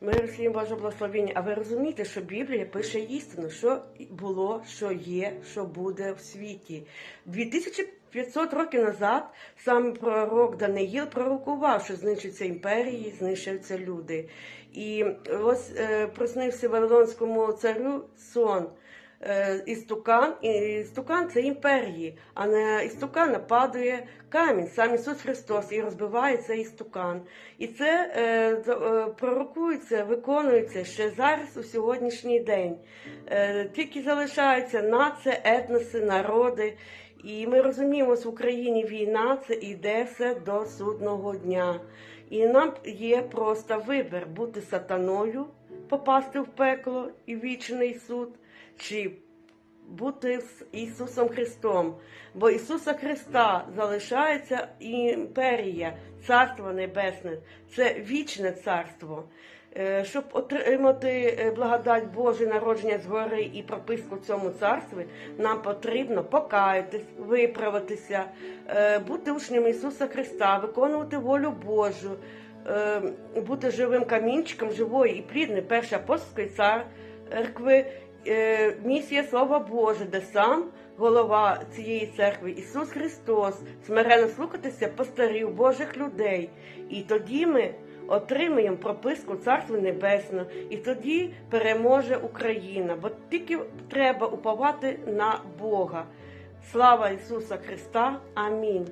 Мир всім Боже благословення. А ви розумієте, що Біблія пише істину, що було, що є, що буде в світі. 2500 років назад сам пророк Даниїл пророкував, що знищаться імперії, знищаться люди. І ось е, приснився Вавилонському царю сон. Е, Істукан, істукан це імперії, а на істукан падає камінь, сам Ісус Христос, і розбивається істукан. І це е, е, пророкується, виконується ще зараз у сьогоднішній день. Е, тільки залишаються нація, етноси, народи. І ми розуміємо, що в Україні війна це йде все до судного дня. І нам є просто вибір бути сатаною, попасти в пекло і вічний суд, чи бути з Ісусом Христом. Бо Ісуса Христа залишається імперія, Царство Небесне, це вічне царство. Е, Щоб отримати е, благодать Божу народження згори і прописку в цьому царстві, нам потрібно покаятись, виправитися, е, бути учнями Ісуса Христа, виконувати волю Божу, бути живим камінчиком живої і плідної першої апостольської церкви, е, місія Слова Боже, де сам голова цієї церкви Ісус Христос смиренно слухатися постарів Божих людей. І тоді ми отримаємо прописку Царства Небесного, і тоді переможе Україна. Бо тільки треба уповати на Бога. Слава Ісуса Христа! Амінь.